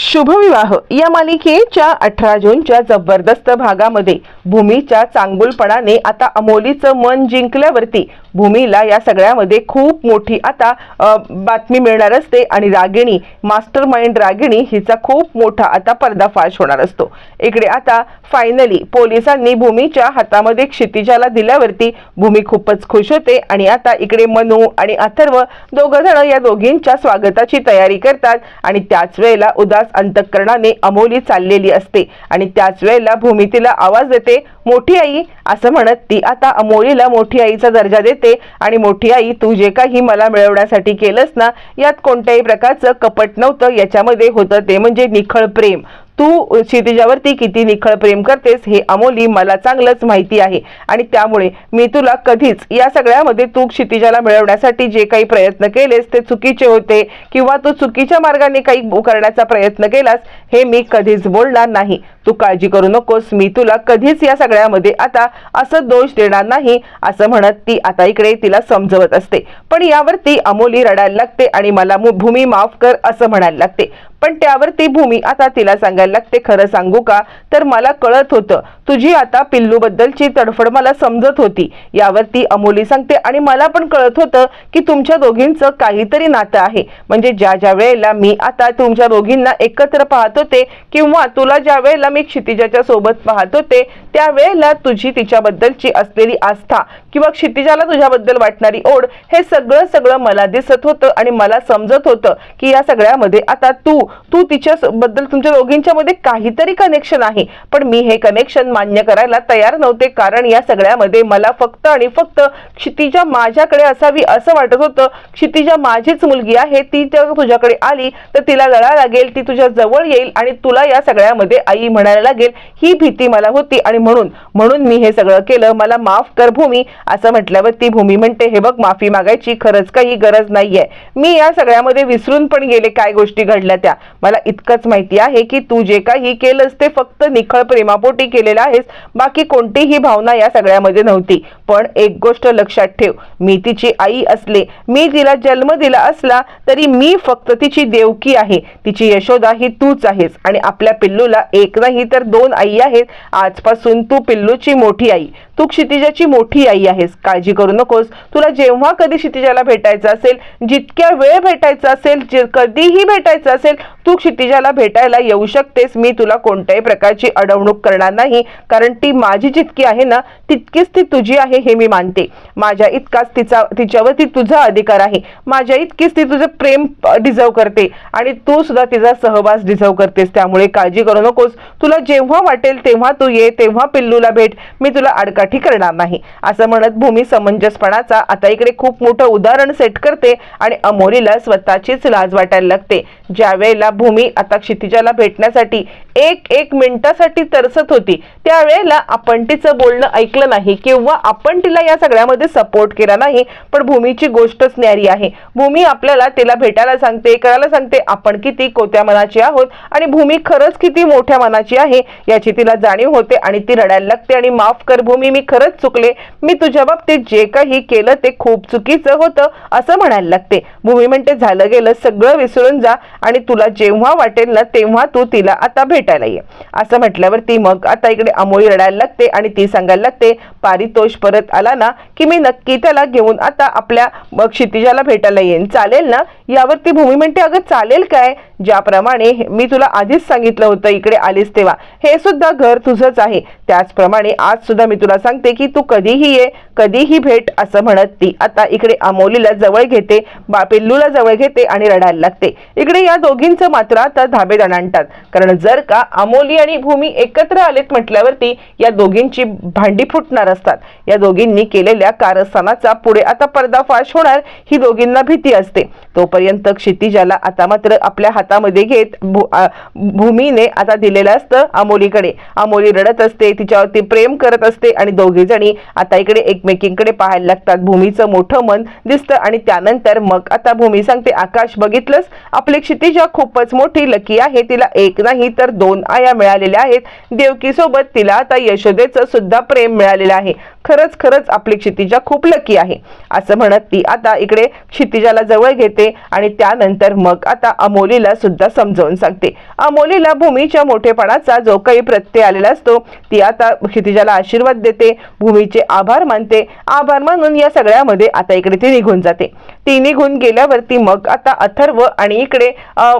शुभविवाह. या मालिकेच्या अठरा जूनच्या जबरदस्त भागामध्ये भूमीच्या चांगुलपणाने आता अमोलीचं मन जिंकल्यावरती भूमीला या सगळ्यामध्ये खूप मोठी आता बातमी मिळणार असते. आणि रागिणी मास्टर माइंड रागिणी हिचा खूप मोठा आता पर्दाफाश होणार असतो. इकडे आता फायनली पोलिसांनी भूमीच्या हातामध्ये क्षितिजाला दिल्यावरती भूमी खूपच खुश होते. आणि आता इकडे मनू आणि अथर्व दोघं जण या दोघींच्या स्वागताची तयारी करतात. आणि त्याच वेळेला उदास अंतःकरणाने अमोली चाललेली असते. आणि त्याच वेळेला भूमी तिला आवाज देते मोठी आई असं म्हणत ती आता अमोलीला मोठी आईचा दर्जा देते आणि मोठी आई तू जे काही मला मिळवण्यासाठी केलंस ना यात कोणत्याही प्रकारचं कपट नव्हतं. याच्यामध्ये होतं ते म्हणजे निखळ प्रेम. तू क्षितिजावरती किती निखळ प्रेम करतेस हे अमोली मला चांगलंच माहिती आहे. आणि त्यामुळे मी तुला कधीच या सगळ्यामध्ये तू क्षितिजाला मिळवण्यासाठी जे काही प्रयत्न केलेस ते चुकीचे होते किंवा तू चुकीच्या मार्गाने काही करण्याचा प्रयत्न केलास हे मी कधीच बोलणार नाही. तू काळजी करू नकोस मी तुला कधीच या सगळ्यामध्ये आता असं दोष देणार नाही असं म्हणत ती आता इकडे तिला समजवत असते. पण यावरती अमोली रडायला लागते आणि मला भूमी माफ कर असं म्हणायला लागते. पण त्यावरती भूमी आता तिला सांगायला लागते खरं सांगू का? तर मला कळत होतं. तुझी आता पिल्लू बद्दलची तडफड मला समजत होती. यावरती अमोली सांगते आणि मला पण कळत होतं की तुमच्या दोघींचं काहीतरी नातं आहे. म्हणजे ज्या ज्या वेळेला मी आता तुमच्या दोघींना एकत्र पाहत होते किंवा तुला ज्या वेळेला मी क्षितिजाच्या सोबत पाहत होते त्यावेळेला तुझी तिच्याबद्दलची असलेली आस्था किंवा क्षितिजाला तुझ्याबद्दल वाटणारी ओढ हे सगळं सगळं मला दिसत होतं आणि मला समजत होतं की या सगळ्यामध्ये आता तू तू तिच्या बद्दल तुमच्या दोघींच्या मध्ये काहीतरी कनेक्शन आहे. पण मी हे कनेक्शन मान्य करायला तयार नव्हते कारण या सगळ्यामध्ये मला फक्त आणि फक्त क्षितिजा माझ्याकडे असावी असं वाटत होतं. क्षितिजा माझीच मुलगी आहे ती जर तुझ्याकडे आली तर तिला लढा लागेल ती तुझ्या जवळ येईल आणि तुला या सगळ्यामध्ये आई म्हणायला लागेल ही भीती मला होती आणि म्हणून म्हणून मी हे सगळं केलं. मला माफ कर भूमी असं म्हटल्यावर ती भूमी म्हणते हे बघ माफी मागायची खरंच काही गरज नाहीये. मी या सगळ्यामध्ये विसरून पण गेले काय गोष्टी घडल्या त्या. मला इतकंच माहिती आहे की तू जे काही केलंस ते फक्त निखळ प्रेमापोटी केलेलं आहेस. बाकी कोणतीही भावना या सगळ्यामध्ये नव्हती. पण एक गोष्ट लक्षात ठेव. मी तिची आई असले मी तिला जन्म दिला असला तरी मी फक्त तिची देवकी आहे. तिची यशोदा ही तूच आहेस आणि आपल्या पिल्लूला एक ही तर दोन आई आहेत. आजपासून तू पिल्लूची मोठी आई. तू क्षितिजाची मोठी आई आहेस. काळजी करू नकोस. तुला जेव्हा कधी क्षितिजाला भेटायचं असेल जितक्या वेळ भेटायचं असेल जे कधीही भेटायचं असेल तू क्षितिजाला भेटायला येऊ शकतेस. मी तुला कोणत्याही प्रकारची अडवणूक करणार नाही. कारण ती माझी जितकी आहे ना तितकीच ती तुझी आहे हे मी मानते. माझ्या इतकाच तिचा तिच्यावरती तुझा अधिकार आहे. माझ्या इतकीच ती तुझं प्रेम डिझर्व करते. आणि तू सुद्धा तिचा सहवास डिझर्व करतेस. त्यामुळे काळजी करू नकोस. तुला जेव्हा वाटेल तेव्हा तू ये तेव्हा पिल्लूला भेट. मी तुला आडकाठी करणार नाही. असं म्हणत भूमी समंजसपणाचा आता इकडे खूप मोठं उदाहरण सेट करते आणि अमोलीला स्वतःचीच लाज वाटायला लागते. ज्या वेळेला भूमी आता क्षितिजाला भेटण्यासाठी एक एक मिनिटासाठी तरसत होती त्यावेळेला आपण तिचं बोलणं ऐकलं नाही किंवा आपण तिला या सगळ्यामध्ये सपोर्ट केला नाही पण भूमीची गोष्टच न्यारी आहे. भूमी आपल्याला तिला भेटायला सांगते करायला सांगते आपण किती कोत्या मनाची आहोत आणि भूमी खरंच किती मोठ्या मनाची आहे याची तिला जाणीव होते आणि ती रडायला लागते आणि माफ कर भूमी मी खरंच चुकले. मी तुझ्या बाबतीत जे काही केलं ते खूप चुकीचं होतं असं म्हणायला लागते. भूमी म्हणते झालं गेलं सगळं विसरून जा आणि तुला जेव्हा वाटेल ना तेव्हा तू तिला आता भेटायला ये. असं म्हटल्यावर ती मग आता इकडे अमोळी रडायला लागते आणि ती सांगायला लागते पारितोष परत आला ना की मी नक्की त्याला घेऊन आता आपल्या क्षितिजाला भेटायला येईन. चालेल ना? यावरती भूमी म्हणते अगं चालेल काय? ज्याप्रमाणे मी तुला आधीच सांगितलं होतं इकडे आलीस तेव्हा. हे सुद्धा घर तुझंच आहे. त्याचप्रमाणे आज सुद्धा मी तुला सांगते की तू कधीही ये कधीही भेट असं म्हणत ती. आता इकडे अमोलीला जवळ घेते बा पिल्लूला जवळ घेते आणि रडायला लागते. इकडे या दोघींचं मात्र आता धाबे आणतात. कारण जर का अमोली आणि भूमी एकत्र आलेत म्हटल्यावरती या दोघींची भांडी फुटणार कारस्थान या दोघींनी केलेल्या कारस्थानाचा पुढे आता पर्दाफाश होणार ही दोघींना भीती असते. तोपर्यंत क्षितिजाला आता मात्र आपल्या हातामध्ये घेत भू- भूमीने आता दिलेलं असतं अमोलीकडे. अमोली रडत असते तिच्यावरती प्रेम करत असते आणि दोघे जणी आता इकडे एकमेकींकडे पाहायला लागतात. भूमीचं मोठं मन दिसतं आणि त्यानंतर मग आता भूमी सांगते आकाश बघितलंच आपली क्षितिजा खूपच मोठी लकी आहे. तिला एक नाही तर दोन आया मिळालेल्या आहेत. देवकी सोबत तिला आता यशोदेचं सुद्धा प्रेम मिळालेलं आहे खरंच खरंच आपली क्षितिजा खूप लकी आहे. असं म्हणत ती आता इकडे क्षितिजाला जवळ घेते आणि त्यानंतर मग आता अमोलीला सुद्धा समजावून सांगते. अमोलीला भूमीच्या मोठेपणाचा जो काही प्रत्यय आलेला असतो ती आता क्षितिजाला आशीर्वाद देते भूमीचे आभार मानते. आभार मानून या सगळ्यामध्ये आता इकडे ती निघून जाते. ती निघून गेल्यावरती मग आता अथर्व आणि इकडे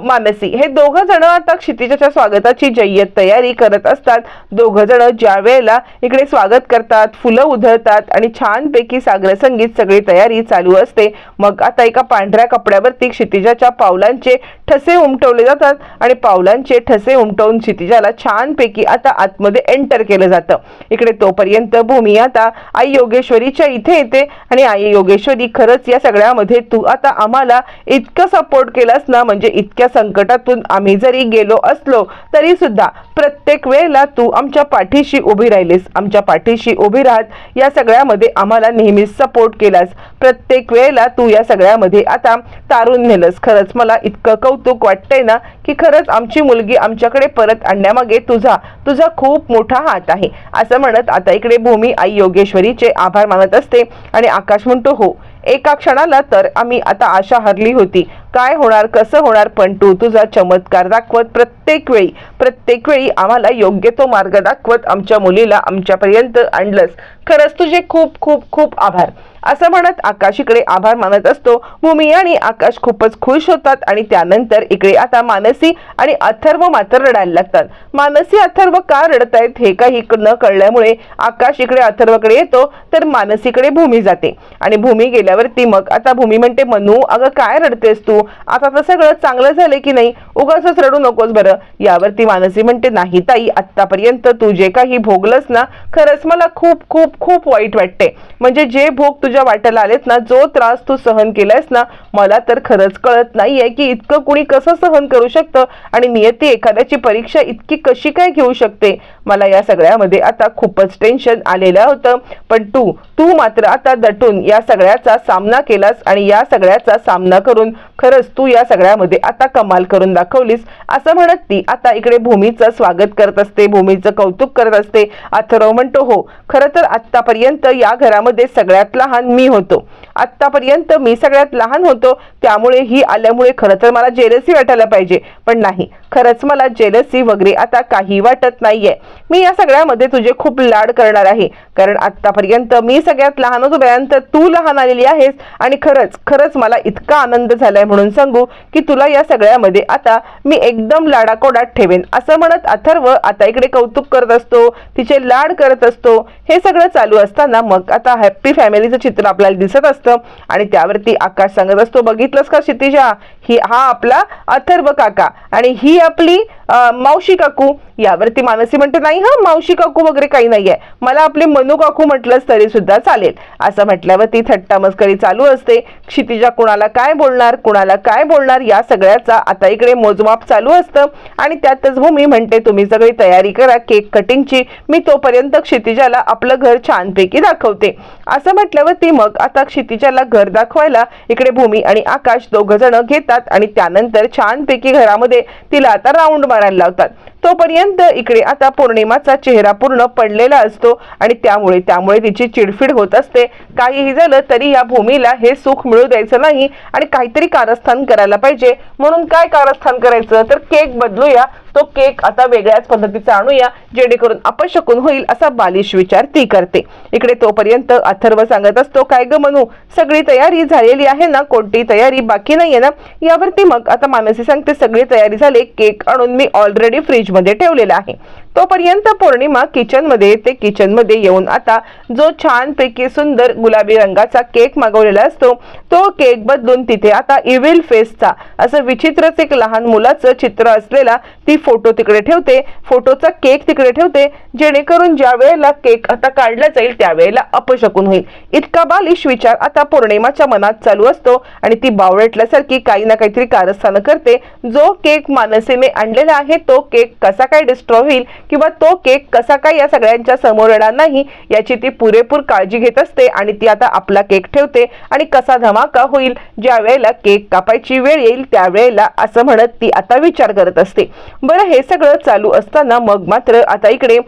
मानसी हे दोघं जण आता क्षितिजाच्या स्वागताची जय्यत तयारी करत असतात. दोघं जण ज्या वेळेला इकडे स्वागत करतात फुलं उधळतात आणि छानपैकी सागर संगीत सगळी तयारी चालू असते. मग आता एका पांढऱ्या कपड्यावरती क्षितिजाच्या पावलांचे ठसे उमटवले जातात आणि पावलांचे ठसे उमटवून क्षितिजाला छानपैकी आता आतमध्ये एंटर केलं जातं. इकडे तोपर्यंत भूमी आता आई योगेश्वरीच्या इथे येते आणि आई योगेश्वरी खरंच या सगळ्यामध्ये तू आता आम्हाला इतकं सपोर्ट केलास ना म्हणजे इतक्या संकटातून आम्ही जरी गेलो असलो तरी सुद्धा प्रत्येक वेळेला तू आमच्या पाठीशी उभी राहिलीस. आमच्या पाठीशी उभी राहत या सगळ्यामध्ये आम्हाला नेहमीच सपोर्ट केलास. प्रत्येक वेळेला तू या सगळ्यामध्ये आता तारून नेलंस. खरंच मला इतकं कौतुक वाटतंय ना की खरंच आमची मुलगी आमच्याकडे परत आणण्यामागे तुझा तुझा खूप मोठा हात आहे. असं म्हणत आता इकडे भूमी आई योगेश्वरीचे आभार मानत असते आणि आकाश म्हणतो हो एका क्षणाला तर आम्ही आता आशा हरली होती. काय होणार कसं होणार? पण तू तुझा चमत्कार दाखवत प्रत्येक वेळी प्रत्येक वेळी आम्हाला योग्य तो मार्ग दाखवत आमच्या मुलीला आमच्यापर्यंत आणलंस. खरंच तुझे खूप खूप खूप आभार. असं म्हणत आकाश इकडे आभार मानत असतो. भूमी आणि आकाश खूपच खुश होतात आणि त्यानंतर इकडे आता मानसी आणि अथर्व मात्र रडायला लागतात. मानसी अथर्व का रडतायत हे काही न कळल्यामुळे आकाश इकडे अथर्वकडे येतो तर मानसीकडे भूमी जाते. आणि भूमी गेल्यावरती मग आता भूमी म्हणते मनू अगं काय रडतेस तू? आता तर सगळं चांगलं झालं की नाही? उगाच रडू नकोस बरं. यावरती मानसी म्हणते नाही ताई आतापर्यंत तू जे काही भोगलंस ना खरंच मला खूप खूप खूप वाईट वाटते. म्हणजे जे भोग तुझ्या वाट्याला आलेत ना जो त्रास तू सहन केलायस ना मला तर खरंच कळत नाहीये की इतकं कुणी कसं सहन करू शकतं आणि नियती एखाद्याची परीक्षा इतकी कशी काय घेऊ शकते? मला या सगळ्यामध्ये आता खूपच टेन्शन आलेलं होतं. पण तू तू मात्र आता दटून या सगळ्याचा सामना केलास आणि या सगळ्याचा सामना करून खरंच तू या सगळ्यामध्ये आता कमाल करून दाखवलीस. असं म्हणत ती आता इकडे भूमीचं स्वागत करत असते भूमीचं कौतुक करत असते. अथर्व म्हणतो हो खरं तर आत्तापर्यंत या घरामध्ये सगळ्यात लहान मी होतो. आत्तापर्यंत मी सगळ्यात लहान होतो. त्यामुळे ही आल्यामुळे खरं तर मला जेलसी वाटायला पाहिजे. पण नाही खरंच मला जेलसी वगैरे आता काही वाटत नाहीये. मी या सगळ्यामध्ये तुझे खूप लाड करणार आहे. कारण आत्तापर्यंत मी सगळ्यात लहान होतो तर तू लहान आलेली आहेस. आणि खरंच खरंच मला इतका आनंद झालाय म्हणून सांगू की तुला या सगळ्यामध्ये आता मी एकदम लाडाकोडात ठेवेन. असं म्हणत अथर्व आता इकडे कौतुक करत असतो तिचे लाड करत असतो. हे सगळं चालू असताना मग आता हॅप्पी फॅमिलीचं चित्र आपल्याला दिसत असतं. आणि त्यावरती आकाश सांगत असतो बघितलंस का क्षितिजा? ही हा आपला अथर्व काका. आणि ही आपली मावशी काकू यावरती मानसी म्हणते नाही हा मावशी काकू वगैरे काही नाहीये. मला आपले मनू काकू म्हटलंच तरी सुद्धा चालेल. असं म्हटल्यावर ती थट्टा मस्करी चालू असते. क्षितिजा कुणाला काय बोलणार कुणाला काय बोलणार या सगळ्याचा आता इकडे मोजमाप चालू असतं. आणि त्यातच हो, भूमी म्हणते तुम्ही सगळी तयारी करा केक कटिंगची. मी तोपर्यंत क्षितिजाला आपलं घर छानपैकी दाखवते. असं म्हटल्यावर ती मग आता क्षितिजाला घर दाखवायला इकडे भूमी आणि आकाश दोघ जण घेतात आणि त्यानंतर छानपैकी घरामध्ये तिला आता राऊंड मारायला लावतात. तोपर्यंत इकडे आता पौर्णिमाचा चेहरा पूर्ण पडलेला असतो आणि त्यामुळे त्यामुळे तिची चिडफिड होत असते. काहीही झालं तरी या भूमीला हे सुख मिळू द्यायचं नाही आणि काहीतरी कारस्थान करायला पाहिजे. म्हणून काय कारस्थान करायचं? तर केक बदलूया. तो केक आता वेगळ्याच पद्धतीचा आणूया जेणेकरून अपशकून होईल असा बालिश विचार ती करते. इकडे तोपर्यंत अथर्व सांगत असतो काय ग म्हणू सगळी तयारी झालेली आहे ना? कोणती तयारी बाकी नाहीये ना? यावरती मग आता मानसी सांगते सगळी तयारी झाली केक आणून मी ऑलरेडी फ्रीजमध्ये ठेवलेला आहे. तोपर्यंत पौर्णिमा किचनमध्ये येते किचनमध्ये येऊन आता जो छान पैकी सुंदर गुलाबी रंगाचा केक मागवलेला असतो तो केक बदलून तिथे आता इव्हिल फेसचा असं विचित्रच एक लहान मुलाचं चित्र असलेला ती फोटो तिकडे ठेवते. फोटोचा केक तिकडे ठेवते जेणेकरून ज्या वेळेला केक आता काढला जाईल त्यावेळेला अपशकून होईल. इतका बालिश विचार आता पौर्णिमाच्या मनात चालू असतो आणि ती बावळटल्यासारखी काही ना काहीतरी कारस्थानं करते. जो केक मानसीने आणलेला आहे तो केक कसा काय डिस्ट्रॉय होईल किंवा तो केक कसा काय या सगळ्यांच्या समोर येणार नाही याची ती पुरेपूर काळजी घेत असते आणि ती आता आपला केक ठेवते. आणि कसा धमाका होईल ज्या वेळेला केक कापायची वेळ येईल त्यावेळेला असं म्हणत ती आता विचार करत असते. बरं हे सगळं चालू असताना मग मात्र आता इकडे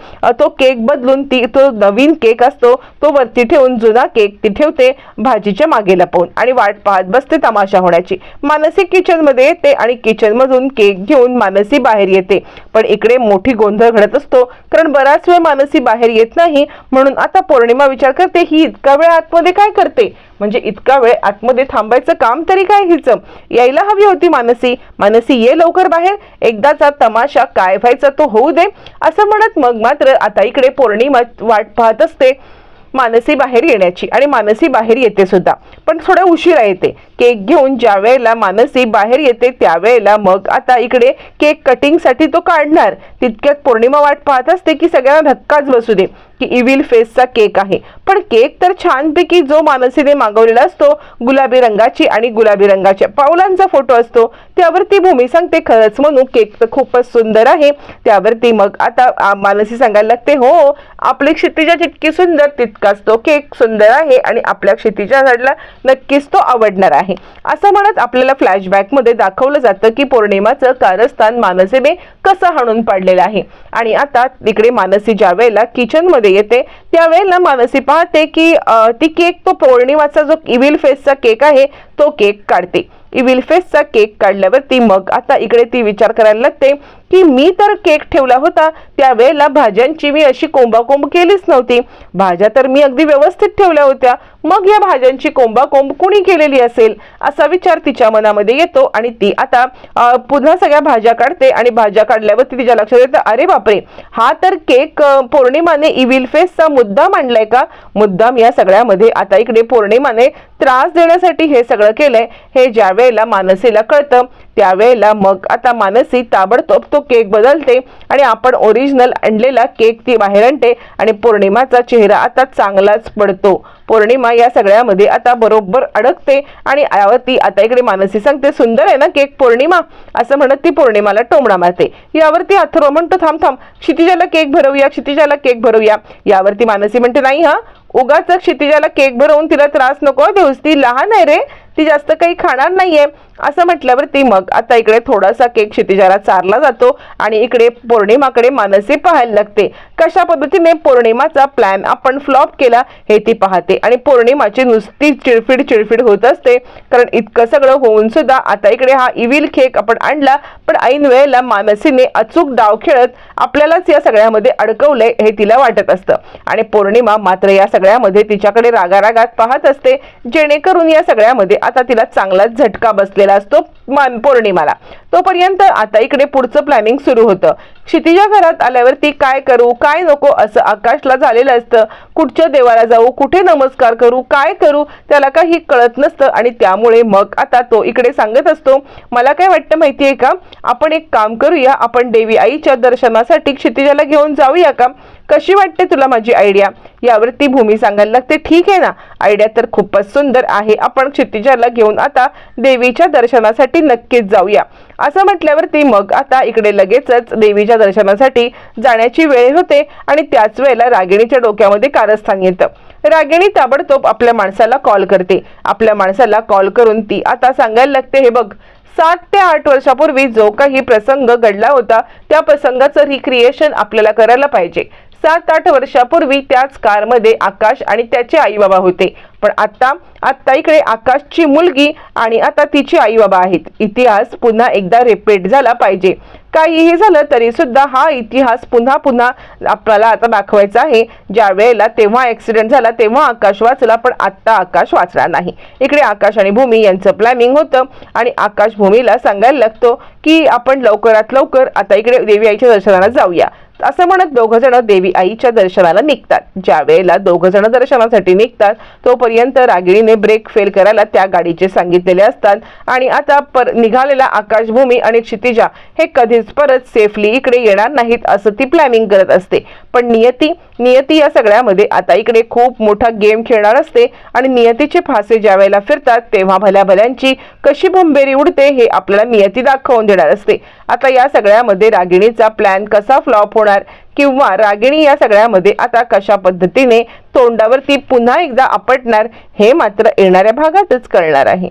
तो केक बदलून ती तो नवीन केक असतो तो वरती ठेवून जुना केक ती ठेवते भाजीच्या मागे लपवून. आणि वाट पाहत बसते तमाशा होण्याची. मानसी किचनमध्ये येते आणि किचन मधून केक घेऊन मानसी बाहेर येते. पण इकडे मोठी गोंधळ घडत असतो कारण बराच वेळ मानसी बाहेर येत नाही म्हणून आता पौर्णिमा विचार करते ही इतका वेळ आतमध्ये काय करते? म्हणजे इतका वेळ आतमध्ये थांबायचं काम तरी काय हिचं? यायला हवी होती मानसी. मानसी ये लवकर बाहेर. एकदाचा तमाशा काय व्हायचा तो होऊ दे. असं म्हणत मग मात्र आता इकडे पौर्णिमा वाट पाहत असते मानसी बाहेर येण्याची. आणि मानसी बाहेर येते सुद्धा. पण थोडं उशिरा येते. केक घेऊन ज्या वेळेला मानसी बाहेर येते त्यावेळेला मग आता इकडे केक कटिंगसाठी तो काढणार. तितक्यात पौर्णिमा वाट पाहत असते की सगळ्यांना धक्काच बसू दे की इविल फेसचा केक आहे. पण केक तर छानपैकी जो मानसीने मागवलेला असतो गुलाबी रंगाची आणि गुलाबी रंगाच्या पावलांचा फोटो असतो. त्यावरती भूमी सांगते खरंच म्हणून केक तर खूपच सुंदर आहे. त्यावरती मग आता मानसी सांगायला लागते हो आपली क्षितिजा जितकी सुंदर तितकाच तो केक सुंदर आहे आणि आपल्या क्षितिजा झाडला नक्कीच तो आवडणार आहे. असं म्हणत आपल्याला फ्लॅशबॅकमध्ये दाखवलं जातं की पौर्णिमाचं कारस्थान मानसेने कसं हाणून पाडलेलं आहे. आणि आता तिकडे मानसी ज्या वेळेला किचनमध्ये येते त्यावेळेला मानसी पाहते की ती केक तो पौर्णिमाचा जो इविल फेसचा केक आहे तो केक काढते. इविल फेसचा केक काढल्यावरती मग. आता इकडे ती विचार करायला लागते की मी तर केक ठेवला होता त्यावेळेला भाज्यांची मी अशी कोंबाकोंब केलीच नव्हती. भाज्या तर मी अगदी व्यवस्थित ठेवल्या होत्या. मग या भाज्यांची कोंबाकोंब कुणी केलेली असेल? असा विचार तिच्या मनामध्ये येतो आणि ती आता पुन्हा सगळ्या भाज्या काढते आणि भाज्या काढल्यावरती तिच्या लक्षात येतं अरे बापरे! हा तर केक पौर्णिमाने इविल फेसचा मुद्दाम का? मुद्दाम या सगळ्यामध्ये आता इकडे पौर्णिमाने त्रास देण्यासाठी हे सगळं केलंय. हे ज्या वेळेला मानसीला कळतं त्यावेळेला मग आता मानसी ताबडतोब तो केक बदलते आणि आपण ओरिजिनल आणलेला केक ती बाहेर आणते आणि पौर्णिमाचा चेहरा आता चांगलाच पडतो. पौर्णिमा या सगळ्यामध्ये आता बरोबर अडकते आणि यावरती आता इकडे मानसी सांगते सुंदर आहे ना केक पौर्णिमा? असं म्हणत ती पौर्णिमाला टोमणा मारते. यावरती अथर्व म्हणतो थांब थांब क्षितिजाला केक भरवूया क्षितिजाला केक भरवूया. यावरती मानसी म्हणते नाही हा उगाच क्षितिजाला केक भरवून तिला त्रास नको देऊस ती लहान आहे रे. ती जास्त काही खाणार नाहीये. असं म्हटल्यावर ती मग आता इकडे थोडासा केक क्षितिजाला चारला जातो आणि इकडे पौर्णिमाकडे मानसी पाहायला लागते. कशा पद्धतीने पौर्णिमाचा प्लॅन आपण फ्लॉप केला हे ती पाहते. आणि पौर्णिमाची नुसती चिडफिड चिडफिड होत असते. कारण इतकं सगळं होऊन सुद्धा आता इकडे हा इविल केक आपण आणला. पण ऐन वेळेला मानसीने अचूक डाव खेळत आपल्यालाच या सगळ्यामध्ये अडकवलंय हे तिला वाटत असतं. आणि पौर्णिमा मात्र या सगळ्यामध्ये तिच्याकडे रागारागात पाहत असते. जेणेकरून या सगळ्यामध्ये आता तिला चांगलाच झटका बसलेला असतो पौर्णिमाला. तोपर्यंत आता इकडे पुढचं प्लॅनिंग सुरू होतं. क्षितिजा घरात आल्यावरती काय करू काय नको असं आकाशला झालेलं असतं. कुठच्या देवाला जाऊ कुठे नमस्कार करू काय करू त्याला काही कळत नसतं आणि त्यामुळे मग आता तो इकडे सांगत असतो मला काय वाटतं माहिती आहे का? आपण एक काम करूया आपण देवी आईच्या दर्शनासाठी क्षितिजाला घेऊन जाऊया का? कशी वाटते तुला माझी आयडिया? यावरती भूमी सांगायला लागते ठीक आहे ना आयडिया तर खूपच सुंदर आहे. आपण क्षितिजाला घेऊन आता देवीच्या दर्शनासाठी नक्कीच जाऊया. असं म्हटल्यावरती मग आता इकडे लगेचच देवीच्या दर्शनासाठी जाण्याची वेळ होते आणि त्याच वेळेला रागिणीच्या डोक्यामध्ये कारस्थान येतं. रागिणी ताबडतोब आपल्या माणसाला कॉल करते. आपल्या माणसाला कॉल करून ती आता सांगायला लागते हे बघ सात ते आठ वर्षापूर्वी जो काही प्रसंग घडला होता त्या प्रसंगाचं रिक्रिएशन आपल्याला करायला पाहिजे. सात आठ वर्षापूर्वी त्याच कारमध्ये आकाश आणि त्याचे आई बाबा होते. पण आता आता इकडे आकाशची मुलगी आणि आता तिची आई बाबा आहेत. इतिहास पुन्हा एकदा रिपीट झाला पाहिजे. काहीही झालं तरी सुद्धा हा इतिहास पुन्हा पुन्हा आपल्याला आता दाखवायचा आहे. ज्या वेळेला तेव्हा ऍक्सिडेंट झाला तेव्हा आकाश वाचला पण आत्ता आकाश वाचला नाही. इकडे आकाश आणि भूमी यांचं प्लॅनिंग होतं आणि आकाश भूमीला सांगायला लागतो की आपण लवकरात लवकर आता इकडे देवी आईच्या दर्शनाला जाऊया. असं म्हणत दोघ जण देवी आईच्या दर्शनाला निघतात. ज्या वेळेला दोघ जण दर्शनासाठी निघतात तोपर्यंत रागिणीने ब्रेक फेल करायला त्या गाडीचे सांगितलेले असतात. आणि आता पर निघालेला आकाशभूमी आणि क्षितिजा हे कधीच परत सेफली इकडे येणार नाहीत असं ती प्लॅनिंग करत असते. पण नियती नियती या सगळ्यामध्ये आता इकडे खूप मोठा गेम खेळणार असते आणि नियतीचे फासे ज्या वेळेला फिरतात तेव्हा भल्या भल्यांची कशी भंबेरी उडते हे आपल्याला नियती दाखवून देणार असते. आता या सगळ्यामध्ये रागिणीचा प्लॅन कसा फ्लॉप होणार होणार किंवा रागिणी या सगळ्यामध्ये आता कशा पद्धतीने तोंडावरती पुन्हा एकदा आपटणार? हे मात्र येणाऱ्या भागातच कळणार आहे.